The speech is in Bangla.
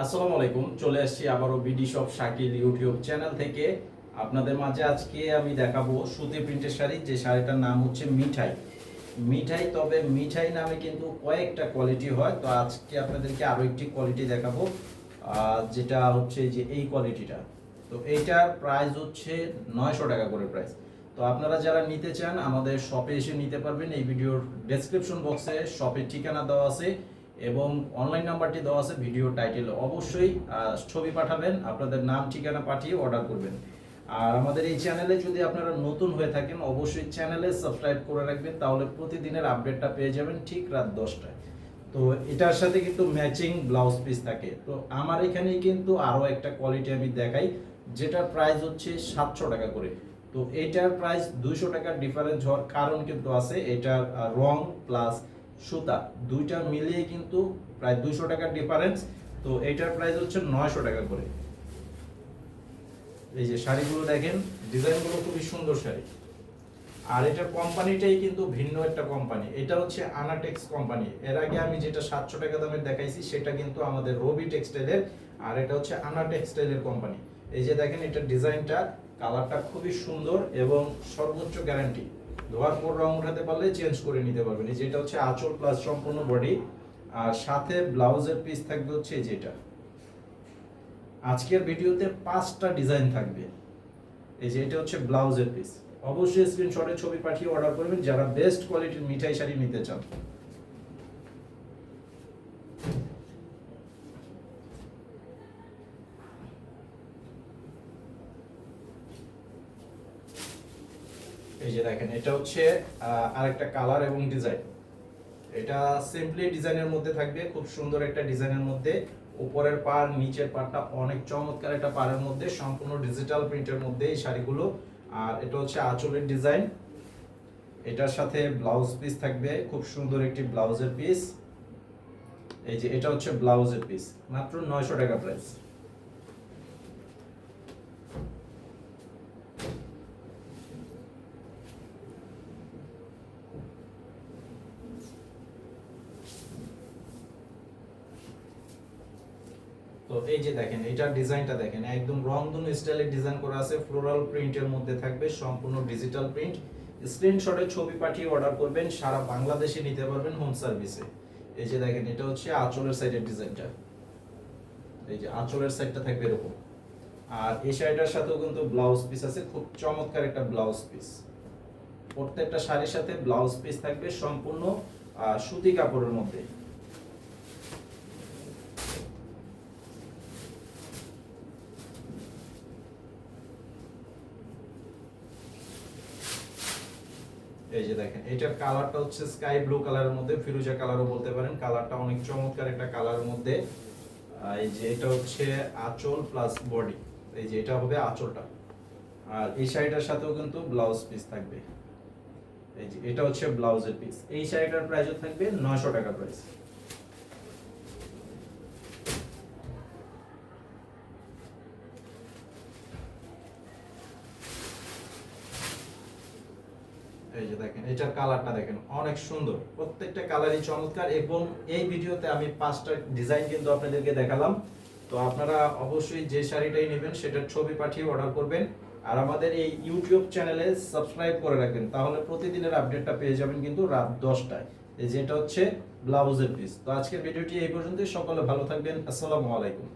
আসসালামু আলাইকুম, চলে আসছি আবারও BD shop Shakil YouTube channel থেকে। আপনাদের মাঝে আজকে আমি দেখাবো সুতি প্রিন্টের শাড়ি, যে শাড়িটার নাম হচ্ছে মিঠাই। মিঠাই, তবে মিঠাই নামে কিন্তু কয়েকটা কোয়ালিটি হয়, তো আজকে আপনাদেরকে আরও একটি কোয়ালিটি দেখাবো যেটা হচ্ছে যে এই কোয়ালিটিটা তো এইটার প্রাইস হচ্ছে নয়শো টাকা করে প্রাইস তো আপনারা যারা নিতে চান, আমাদের শপে এসে নিতে পারবেন। এই ভিডিওর ডেসক্রিপশন বক্সে শপের ঠিকানা দেওয়া আছে। এবং অনলাইন নাম্বারটি দেওয়া আছে ভিডিও টাইটেল অবশ্যই ছবি পাঠাবেন, আপনাদের নাম, ঠিকানা পাঠিয়ে অর্ডার করবেন। আর আমাদের এই চ্যানেলে যদি আপনারা নতুন হয়ে থাকেন, অবশ্যই চ্যানেলে সাবস্ক্রাইব করে রাখবেন, তাহলে প্রতিদিনের আপডেটটা পেয়ে যাবেন ঠিক রাত দশটায়। তো এটার সাথে কিন্তু ম্যাচিং ব্লাউজ পিস থাকে। তো আমার এখানে কিন্তু আরও একটা কোয়ালিটি আমি দেখাই, যেটার প্রাইস হচ্ছে সাতশো টাকা করে। তো এটার প্রাইস দুইশো টাকার ডিফারেন্স হওয়ার কারণ কিন্তু আছে, এটার রং প্লাস সুতা, দুইটা মিলিয়ে কিন্তু প্রায় দুইশো টাকার ডিফারেন্স তো এইটার প্রাইস হচ্ছে নয়শো টাকা করে। এই যে শাড়িগুলো দেখেন, ডিজাইনগুলো খুবই সুন্দর শাড়ি। আর এটার কোম্পানিটাই কিন্তু ভিন্ন একটা কোম্পানি। এটা হচ্ছে আনাটেক্স কোম্পানি। এর আগে আমি যেটা সাতশো টাকা দামের দেখাইছি, সেটা কিন্তু আমাদের রবি টেক্সটাইলের আর এটা হচ্ছে আনা টেক্সটাইলের কোম্পানি। এই যে দেখেন এটার ডিজাইনটা কালারটা খুবই সুন্দর এবং সর্বোচ্চ গ্যারান্টি ধোয়ার পর রং উঠাতে পারলে চেঞ্জ করে নিতে পারবেন। এই যেটা হচ্ছে আঁচল প্লাস সম্পূর্ণ বডি আর সাথে ব্লাউজের পিস থাকবে হচ্ছে যেটা। আজকের ভিডিওতে পাঁচটা ডিজাইন থাকবে। এই যে এটা হচ্ছে ব্লাউজের পিস অবশ্যই স্ক্রিনশটে ছবি পাঠিয়ে অর্ডার করবেন যারা বেস্ট কোয়ালিটির মিঠাই শাড়ি নিতে চান। এই যে দেখেন, এটা হচ্ছে আরেকটা কালার এবং ডিজাইন এটা সিম্পলি ডিজাইনের মধ্যে থাকবে, খুব সুন্দর একটা ডিজাইনের মধ্যে। উপরের পার নিচের পারটা অনেক চমৎকার একটা পাড়ের মধ্যে, সম্পূর্ণ ডিজিটাল প্রিন্টের মধ্যে এই শাড়িগুলো। আর এটা হচ্ছে আঁচলের ডিজাইন এটার সাথে ব্লাউজ পিস থাকবে, খুব সুন্দর একটি ব্লাউজের পিস এই যে, এটা হচ্ছে ব্লাউজের পিস মাত্র নয়শো টাকা প্রাইস তো এই যে দেখেন, এটার ডিজাইনটা দেখেন, একদম রং রংধনু স্টাইলের ডিজাইন করা আছে ফ্লোরাল প্রিন্টের মধ্যে থাকবে, সম্পূর্ণ ডিজিটাল প্রিন্ট স্ক্রিনশটে ছবি পাঠিয়ে অর্ডার করবেন, সারা বাংলাদেশে নিতে পারবেন হোম সার্ভিসে এই যে দেখেন, এটা হচ্ছে আঁচলের সাইডের ডিজাইনটা। এই যে আঁচলের সাইডটা থাকবে এরকম। আর এই শাড়িটার সাথেও কিন্তু ব্লাউজ পিস আছে, খুব চমৎকার একটা ব্লাউজ পিস প্রত্যেকটা শাড়ির সাথে ব্লাউজ পিস থাকবে, সম্পূর্ণ সুতি কাপড়ের মধ্যে। এই যে দেখেন এটার কালারটা হচ্ছে স্কাই ব্লু কালারের মধ্যে, ফিরোজা কালারও বলতে পারেন। কালারটা অনেক চমৎকার একটা কালারের মধ্যে। এই যে এটা হচ্ছে আঁচল প্লাস বডি এই যে এটা হবে আঁচলটা। আর এই শাড়িটার সাথেও কিন্তু ব্লাউজ পিস থাকবে। এই যে এটা হচ্ছে ব্লাউজের পিস এই শাড়িটার প্রাইসও থাকবে নয়শো টাকা প্রাইস এই যে দেখেন, এটার কালারটা দেখেন, অনেক সুন্দর। প্রত্যেকটা কালারই চমৎকার এবং এই ভিডিওতে আমি পাঁচটা ডিজাইন কিন্তু আপনাদেরকে দেখালাম। তো আপনারা অবশ্যই যে শাড়িটাই নেবেন, সেটার ছবি পাঠিয়ে অর্ডার করবেন। আর আমাদের এই ইউটিউব চ্যানেলে সাবস্ক্রাইব করে রাখবেন, তাহলে প্রতিদিনের আপডেটটা পেয়ে যাবেন কিন্তু রাত দশটায়। এই যেটা হচ্ছে ব্লাউজের পিস তো আজকের ভিডিওটি এই পর্যন্তই। সকলে ভালো থাকবেন। আসসালামু আলাইকুম।